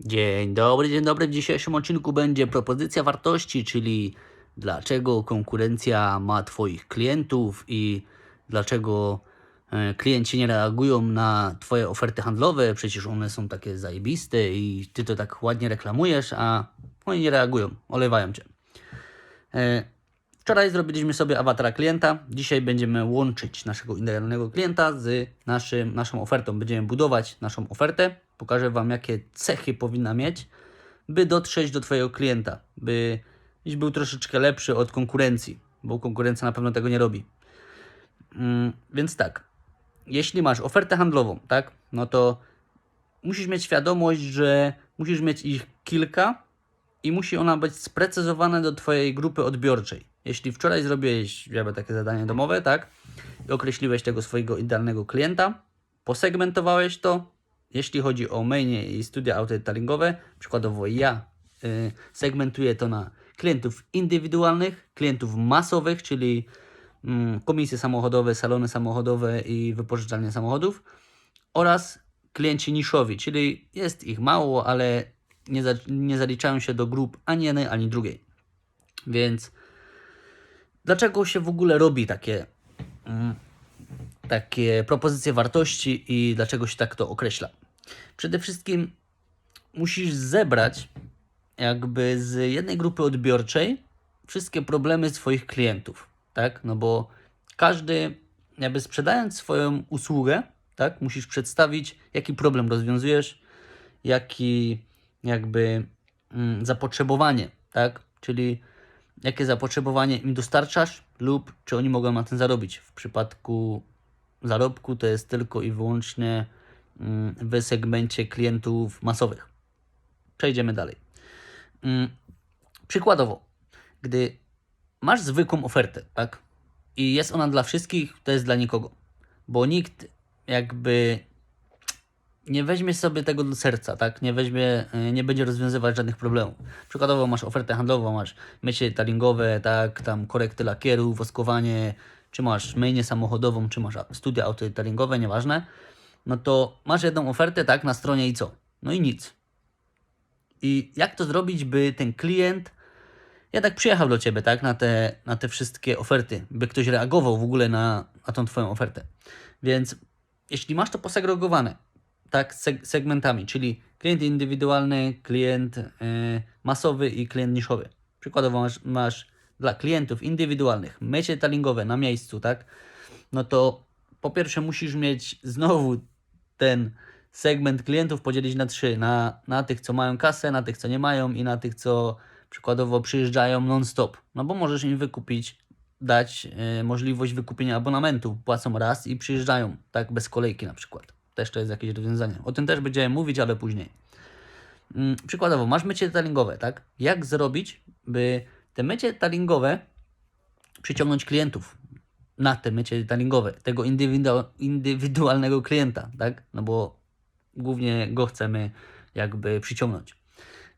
Dzień dobry, dzień dobry. W dzisiejszym odcinku będzie propozycja wartości, czyli dlaczego konkurencja ma Twoich klientów i dlaczego e, klienci nie reagują na Twoje oferty handlowe. Przecież one są takie zajebiste i Ty to tak ładnie reklamujesz, a oni nie reagują, olewają Cię. E, Wczoraj zrobiliśmy sobie awatara klienta. Dzisiaj będziemy łączyć naszego idealnego klienta z naszym, naszą ofertą. Będziemy budować naszą ofertę. Pokażę Wam, jakie cechy powinna mieć, by dotrzeć do Twojego klienta, by był troszeczkę lepszy od konkurencji, bo konkurencja na pewno tego nie robi. Mm, więc tak, jeśli masz ofertę handlową, tak, no to musisz mieć świadomość, że musisz mieć ich kilka i musi ona być sprecyzowana do Twojej grupy odbiorczej. Jeśli wczoraj zrobiłeś jakby takie zadanie domowe, tak, i określiłeś tego swojego idealnego klienta, posegmentowałeś to, jeśli chodzi o mainie i studia autodetalingowe, przykładowo ja y, segmentuję to na klientów indywidualnych, klientów masowych, czyli mm, komisje samochodowe, salony samochodowe i wypożyczalnie samochodów oraz klienci niszowi, czyli jest ich mało, ale nie, za, nie zaliczają się do grup ani jednej, ani drugiej. Więc dlaczego się w ogóle robi takie, mm, takie propozycje wartości i dlaczego się tak to określa? Przede wszystkim musisz zebrać jakby z jednej grupy odbiorczej wszystkie problemy swoich klientów, tak? No bo każdy, jakby sprzedając swoją usługę, tak, musisz przedstawić, jaki problem rozwiązujesz, jaki jakby mm, zapotrzebowanie, tak? Czyli jakie zapotrzebowanie im dostarczasz lub czy oni mogą na tym zarobić. W przypadku zarobku to jest tylko i wyłącznie w segmencie klientów masowych. Przejdziemy dalej. Mm, Przykładowo, gdy masz zwykłą ofertę, tak? I jest ona dla wszystkich, to jest dla nikogo. Bo nikt jakby nie weźmie sobie tego do serca, tak? Nie weźmie, y, nie będzie rozwiązywać żadnych problemów. Przykładowo masz ofertę handlową, masz mycie talingowe, tak, tam korekty lakieru, woskowanie, czy masz myjnię samochodową, czy masz studia autotalingowe, nieważne. No to masz jedną ofertę, tak, na stronie i co? No i nic. I jak to zrobić, by ten klient ja tak przyjechał do ciebie, tak, na te, na te wszystkie oferty, by ktoś reagował w ogóle na, na tą twoją ofertę. Więc jeśli masz to posegregowane, tak, seg- segmentami, czyli klient indywidualny, klient y, masowy i klient niszowy. Przykładowo masz, masz dla klientów indywidualnych mycie talingowe na miejscu, tak, no to po pierwsze musisz mieć znowu ten segment klientów podzielić na trzy. Na, na tych, co mają kasę, na tych, co nie mają i na tych, co przykładowo przyjeżdżają non-stop. No bo możesz im wykupić, dać e, możliwość wykupienia abonamentu. Płacą raz i przyjeżdżają, tak, bez kolejki na przykład. Też to jest jakieś rozwiązanie. O tym też będziemy mówić, ale później. Mm, Przykładowo, masz mycie talingowe, tak? Jak zrobić, by te mycie talingowe przyciągnąć klientów na te mycie detailingowe, tego indywidu- indywidualnego klienta, tak? No bo głównie go chcemy jakby przyciągnąć.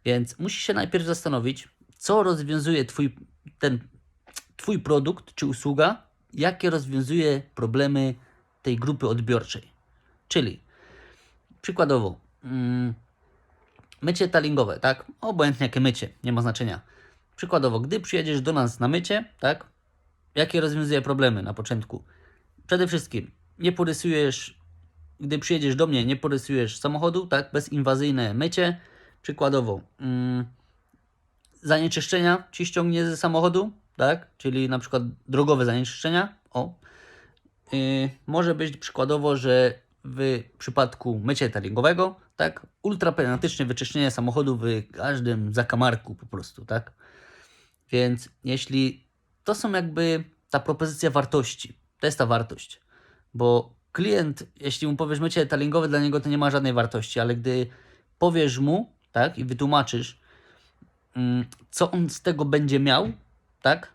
Więc musisz się najpierw zastanowić, co rozwiązuje twój, ten twój produkt czy usługa, jakie rozwiązuje problemy tej grupy odbiorczej. Czyli przykładowo, mm, mycie talingowe, tak? Obojętnie jakie mycie, nie ma znaczenia. Przykładowo, gdy przyjedziesz do nas na mycie, tak? Jakie rozwiązuje problemy na początku? Przede wszystkim, nie porysujesz, gdy przyjedziesz do mnie, nie porysujesz samochodu, tak? Bezinwazyjne mycie. Przykładowo, mm, zanieczyszczenia ci ściągnie ze samochodu, tak? Czyli na przykład drogowe zanieczyszczenia. O. Yy, może być przykładowo, że w przypadku mycia taringowego, tak? Ultrapenatyczne wyczyszczenie samochodu w każdym zakamarku po prostu, tak? Więc jeśli to są jakby ta propozycja wartości, to jest ta wartość, bo klient, jeśli mu powiesz mycie talingowe, dla niego to nie ma żadnej wartości, ale gdy powiesz mu, tak, i wytłumaczysz, mm, co on z tego będzie miał, tak,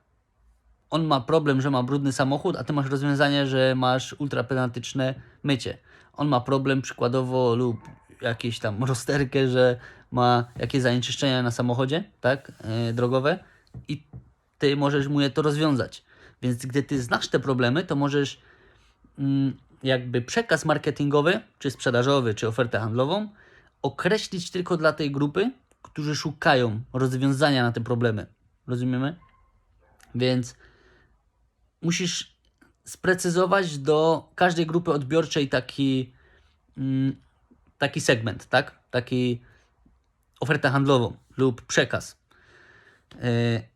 on ma problem, że ma brudny samochód, a ty masz rozwiązanie, że masz ultrapenatyczne mycie. On ma problem przykładowo lub jakieś tam rozterkę, że ma jakieś zanieczyszczenia na samochodzie, tak, yy, drogowe i ty możesz mu je to rozwiązać. Więc gdy ty znasz te problemy, to możesz mm, jakby przekaz marketingowy, czy sprzedażowy, czy ofertę handlową określić tylko dla tej grupy, którzy szukają rozwiązania na te problemy. Rozumiemy? Więc musisz sprecyzować do każdej grupy odbiorczej taki, mm, taki segment, tak? Taki ofertę handlową lub przekaz. E,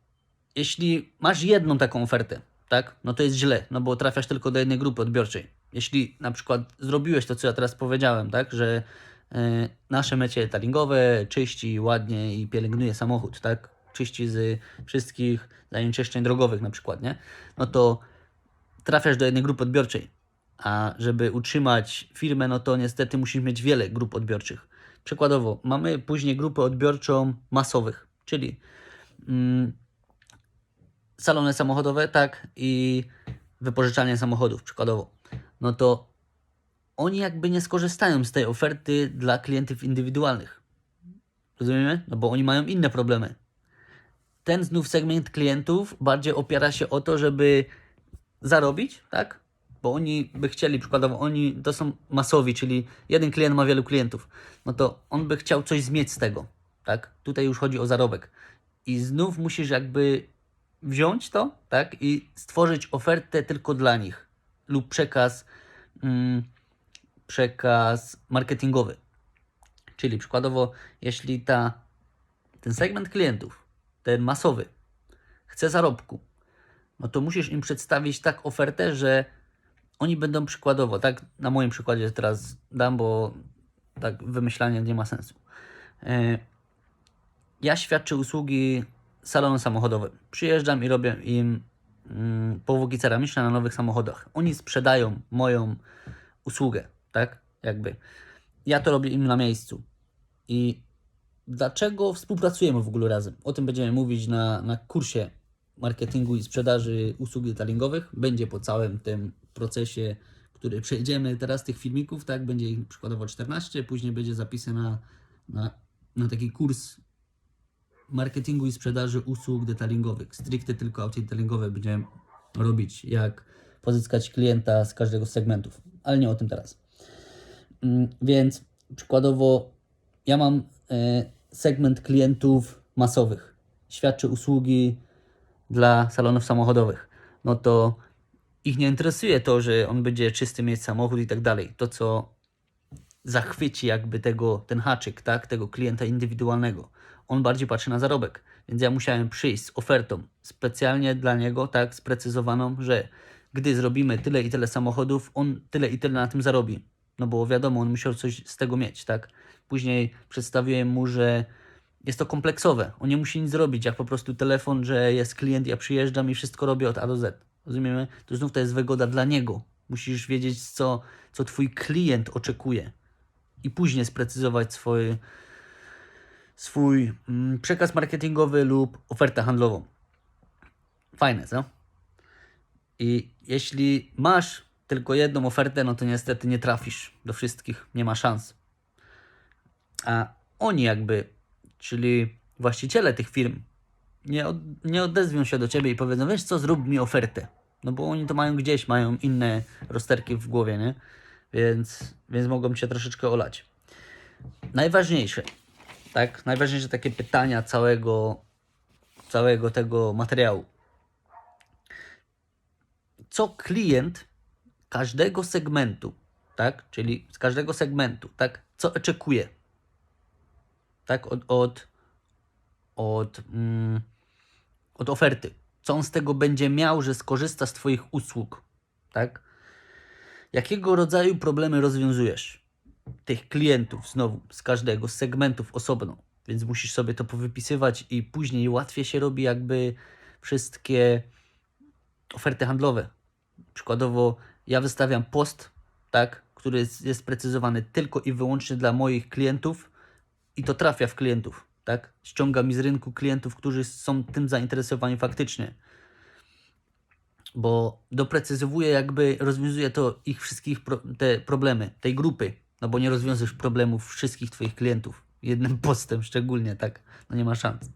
Jeśli masz jedną taką ofertę, tak? No to jest źle, no bo trafiasz tylko do jednej grupy odbiorczej. Jeśli na przykład zrobiłeś to, co ja teraz powiedziałem, tak? Że e, nasze mecie talingowe czyści ładnie i pielęgnuje samochód, tak? Czyści z wszystkich zanieczyszczeń drogowych na przykład, nie? No to trafiasz do jednej grupy odbiorczej. A żeby utrzymać firmę, no to niestety musisz mieć wiele grup odbiorczych. Przykładowo, mamy później grupę odbiorczą masowych, czyli mm, salony samochodowe, tak, i wypożyczalnie samochodów, przykładowo. No to oni jakby nie skorzystają z tej oferty dla klientów indywidualnych. Rozumiemy? No bo oni mają inne problemy. Ten znów segment klientów bardziej opiera się o to, żeby zarobić, tak? Bo oni by chcieli, przykładowo, oni to są masowi, czyli jeden klient ma wielu klientów. No to on by chciał coś zmieć z tego, tak? Tutaj już chodzi o zarobek. I znów musisz jakby wziąć to, tak? I stworzyć ofertę tylko dla nich. Lub przekaz, mm, przekaz marketingowy. Czyli przykładowo, jeśli ta, ten segment klientów, ten masowy, chce zarobku, no to musisz im przedstawić tak ofertę, że oni będą przykładowo, tak na moim przykładzie teraz dam, bo tak wymyślanie nie ma sensu. E, Ja świadczę usługi salonu samochodowym. Przyjeżdżam i robię im mm, powłoki ceramiczne na nowych samochodach. Oni sprzedają moją usługę, tak? Jakby. Ja to robię im na miejscu. I dlaczego współpracujemy w ogóle razem? O tym będziemy mówić na, na kursie marketingu i sprzedaży usług detailingowych. Będzie po całym tym procesie, który przejdziemy teraz tych filmików, tak? Będzie ich przykładowo 14, później będzie zapisy na, na, na taki kurs marketingu i sprzedaży usług detailingowych. Stricte tylko auty detailingowe będziemy robić, jak pozyskać klienta z każdego z segmentów, ale nie o tym teraz. Mm, Więc przykładowo ja mam e, segment klientów masowych. Świadczę usługi dla salonów samochodowych. No to ich nie interesuje to, że on będzie czysty mieć samochód i tak dalej. To, co zachwyci jakby tego, ten haczyk, tak, tego klienta indywidualnego. On bardziej patrzy na zarobek, więc ja musiałem przyjść z ofertą specjalnie dla niego, tak, sprecyzowaną, że gdy zrobimy tyle i tyle samochodów, on tyle i tyle na tym zarobi. No bo wiadomo, on musiał coś z tego mieć, tak. Później przedstawiłem mu, że jest to kompleksowe. On nie musi nic zrobić, jak po prostu telefon, że jest klient, ja przyjeżdżam i wszystko robię od A do Z. Rozumiemy? To znów to jest wygoda dla niego. Musisz wiedzieć, co, co twój klient oczekuje i później sprecyzować swój, swój mm, przekaz marketingowy lub ofertę handlową. Fajne, co? I jeśli masz tylko jedną ofertę, no to niestety nie trafisz do wszystkich, nie ma szans. A oni jakby, czyli właściciele tych firm, nie, od, nie odezwią się do ciebie i powiedzą, wiesz co, zrób mi ofertę. No bo oni to mają gdzieś, mają inne rozterki w głowie, nie? Więc, więc mogą cię troszeczkę olać. Najważniejsze, tak? Najważniejsze takie pytania całego, całego tego materiału. Co klient każdego segmentu, tak? Czyli z każdego segmentu, tak? Co oczekuje? Tak? Od, od, od, mm, od oferty. Co on z tego będzie miał, że skorzysta z Twoich usług, tak? Jakiego rodzaju problemy rozwiązujesz? Tych klientów, znowu, z każdego, z segmentów osobno. Więc musisz sobie to powypisywać i później łatwiej się robi jakby wszystkie oferty handlowe. Przykładowo ja wystawiam post, tak, który jest, jest precyzowany tylko i wyłącznie dla moich klientów i to trafia w klientów, tak? Ściąga mi z rynku klientów, którzy są tym zainteresowani faktycznie. Bo doprecyzowuje jakby, rozwiązuje to ich wszystkich pro, te problemy, tej grupy, no bo nie rozwiążesz problemów wszystkich twoich klientów jednym postem szczególnie, tak? No nie ma szans.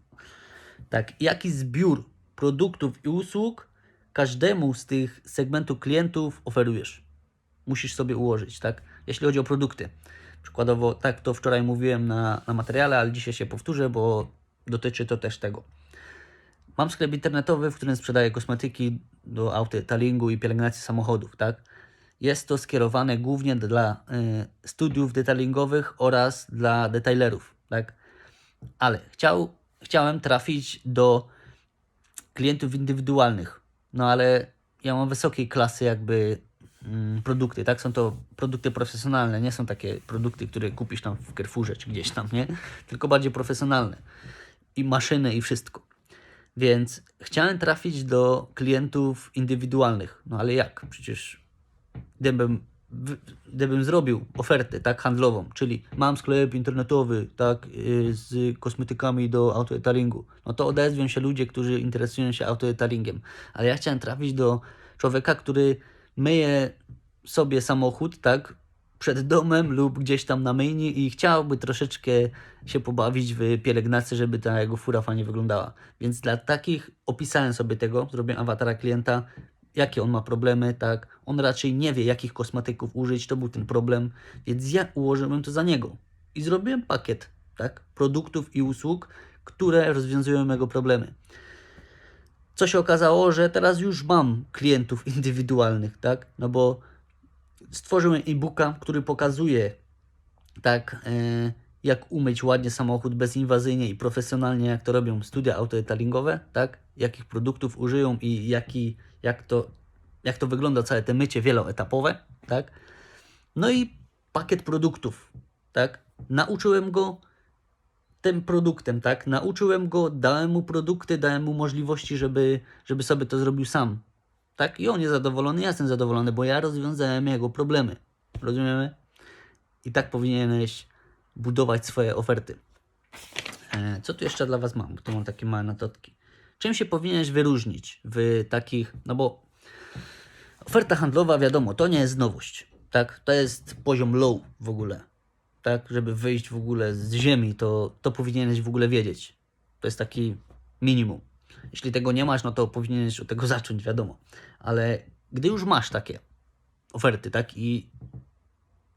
Tak, jaki zbiór produktów i usług każdemu z tych segmentów klientów oferujesz? Musisz sobie ułożyć, tak? Jeśli chodzi o produkty. Przykładowo, tak to wczoraj mówiłem na, na materiale, ale dzisiaj się powtórzę, bo dotyczy to też tego. Mam sklep internetowy, w którym sprzedaję kosmetyki do autodetalingu i pielęgnacji samochodów, tak? Jest to skierowane głównie dla y, studiów detailingowych oraz dla detailerów, tak? Ale chciał, chciałem trafić do klientów indywidualnych, no ale ja mam wysokiej klasy jakby mm, produkty, tak? Są to produkty profesjonalne, nie są takie produkty, które kupisz tam w Carrefourze czy gdzieś tam, nie? Tylko bardziej profesjonalne. I maszyny i wszystko. Więc chciałem trafić do klientów indywidualnych. No ale jak? Przecież gdybym, gdybym zrobił ofertę tak handlową, czyli mam sklep internetowy tak y, z kosmetykami do autodetalingu, no to odezwią się ludzie, którzy interesują się autodetailingiem. Ale ja chciałem trafić do człowieka, który myje sobie samochód, tak, przed domem lub gdzieś tam na myjni i chciałby troszeczkę się pobawić w pielęgnację, żeby ta jego fura fajnie wyglądała. Więc dla takich opisałem sobie tego, zrobiłem awatara klienta, jakie on ma problemy, tak. On raczej nie wie, jakich kosmetyków użyć, to był ten problem, więc ja ułożyłem to za niego. I zrobiłem pakiet, tak, produktów i usług, które rozwiązują jego problemy. Co się okazało, że teraz już mam klientów indywidualnych, tak, no bo stworzyłem e-booka, który pokazuje, tak, e, jak umyć ładnie samochód bezinwazyjnie i profesjonalnie, jak to robią studia autodetailingowe, tak, jakich produktów użyją i jaki, jak, to, jak to wygląda całe te mycie wieloetapowe, tak. No i pakiet produktów, tak. Nauczyłem go tym produktem, tak? Nauczyłem go, dałem mu produkty, dałem mu możliwości, żeby, żeby sobie to zrobił sam. Tak? I on jest zadowolony, ja jestem zadowolony, bo ja rozwiązałem jego problemy. Rozumiemy? I tak powinieneś budować swoje oferty. E, co tu jeszcze dla Was mam? Bo tu mam takie małe notatki. Czym się powinieneś wyróżnić w takich, no bo oferta handlowa, wiadomo, to nie jest nowość, tak? To jest poziom low w ogóle, tak? Żeby wyjść w ogóle z ziemi, to, to powinieneś w ogóle wiedzieć. To jest taki minimum. Jeśli tego nie masz, no to powinieneś od tego zacząć, wiadomo. Ale gdy już masz takie oferty, tak? I,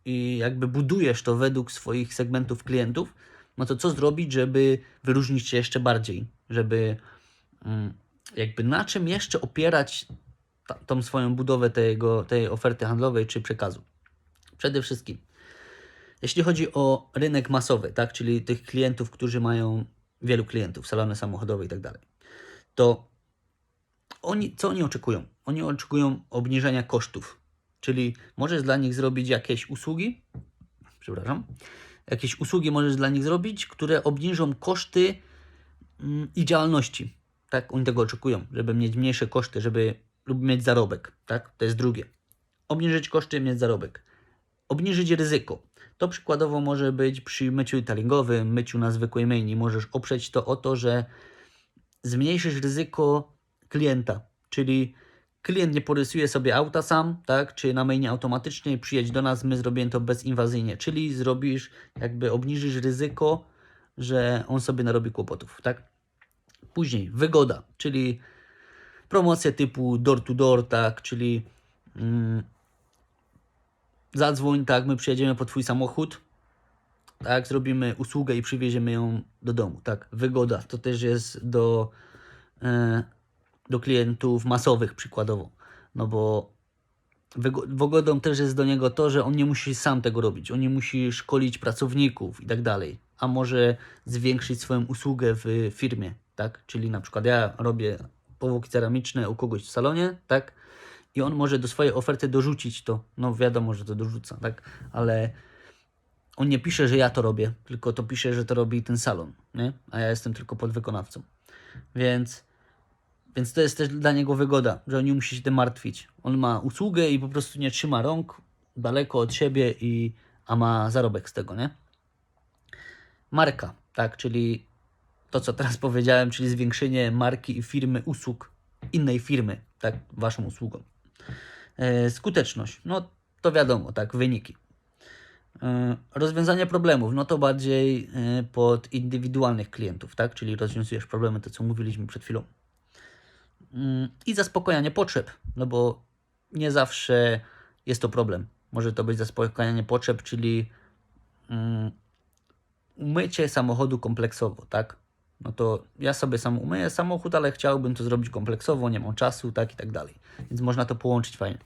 i jakby budujesz to według swoich segmentów klientów, no to co zrobić, żeby wyróżnić się jeszcze bardziej? Żeby mm, jakby na czym jeszcze opierać tą swoją budowę tego, tej oferty handlowej czy przekazu? Przede wszystkim, jeśli chodzi o rynek masowy, tak, czyli tych klientów, którzy mają wielu klientów, salony samochodowe i tak dalej, to oni, co oni oczekują? Oni oczekują obniżenia kosztów, czyli możesz dla nich zrobić jakieś usługi, przepraszam, jakieś usługi możesz dla nich zrobić, które obniżą koszty mm, i działalności. Tak, oni tego oczekują, żeby mieć mniejsze koszty, żeby lub mieć zarobek. Tak, to jest drugie. Obniżyć koszty, mieć zarobek. Obniżyć ryzyko. To przykładowo może być przy myciu taringowym, myciu na zwykłej myjni. Możesz oprzeć to o to, że zmniejszysz ryzyko klienta, czyli klient nie porysuje sobie auta sam, tak, czy na myjni automatycznej, przyjedź do nas, my zrobimy to bezinwazyjnie, czyli zrobisz, jakby obniżysz ryzyko, że on sobie narobi kłopotów, tak. Później wygoda, czyli promocje typu door to door, tak, czyli mm, zadzwoń, tak, my przyjedziemy po twój samochód, tak, zrobimy usługę i przywieziemy ją do domu, tak, wygoda, to też jest do, e, do klientów masowych przykładowo, no bo wygo- wygodą też jest do niego to, że on nie musi sam tego robić, on nie musi szkolić pracowników i tak dalej, a może zwiększyć swoją usługę w firmie, tak, czyli na przykład ja robię powłoki ceramiczne u kogoś w salonie, tak, i on może do swojej oferty dorzucić to, no wiadomo, że to dorzuca, tak, ale on nie pisze, że ja to robię, tylko to pisze, że to robi ten salon, nie? A ja jestem tylko podwykonawcą. Więc, więc to jest też dla niego wygoda, że on nie musi się tym martwić. On ma usługę i po prostu nie trzyma rąk daleko od siebie, i, a ma zarobek z tego, nie? Marka, tak, czyli to, co teraz powiedziałem, czyli zwiększenie marki i firmy usług innej firmy, tak, waszą usługą. E, skuteczność, no to wiadomo, tak, wyniki. E, Rozwiązanie problemów, no to bardziej e, pod indywidualnych klientów, tak? Czyli rozwiązujesz problemy, to co mówiliśmy przed chwilą. I zaspokojanie potrzeb, no bo nie zawsze jest to problem. Może to być zaspokojanie potrzeb, czyli mm, umycie samochodu kompleksowo, tak? No to ja sobie sam umyję samochód, ale chciałbym to zrobić kompleksowo, nie mam czasu, tak i tak dalej. Więc można to połączyć fajnie.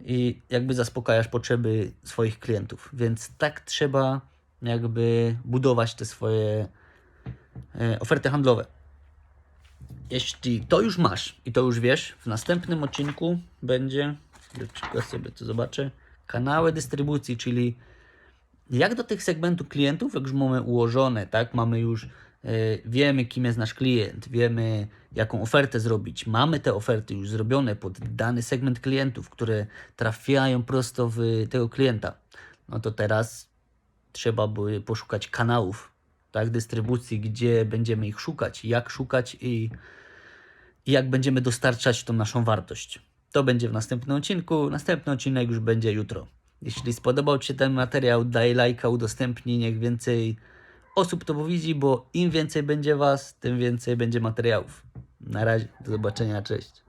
I jakby zaspokajasz potrzeby swoich klientów. Więc tak trzeba jakby budować te swoje e, oferty handlowe. Jeśli to już masz i to już wiesz, w następnym odcinku będzie, tylko sobie to zobaczę, kanały dystrybucji, czyli jak do tych segmentów klientów, jak już mamy ułożone, tak, mamy już, e, wiemy kim jest nasz klient, wiemy jaką ofertę zrobić, mamy te oferty już zrobione pod dany segment klientów, które trafiają prosto w tego klienta, no to teraz trzeba by poszukać kanałów, tak, dystrybucji, gdzie będziemy ich szukać, jak szukać i, i jak będziemy dostarczać tą naszą wartość. To będzie w następnym odcinku. Następny odcinek już będzie jutro. Jeśli spodobał Ci się ten materiał, daj lajka, udostępnij, niech więcej osób to widzi, bo im więcej będzie Was, tym więcej będzie materiałów. Na razie, do zobaczenia, cześć.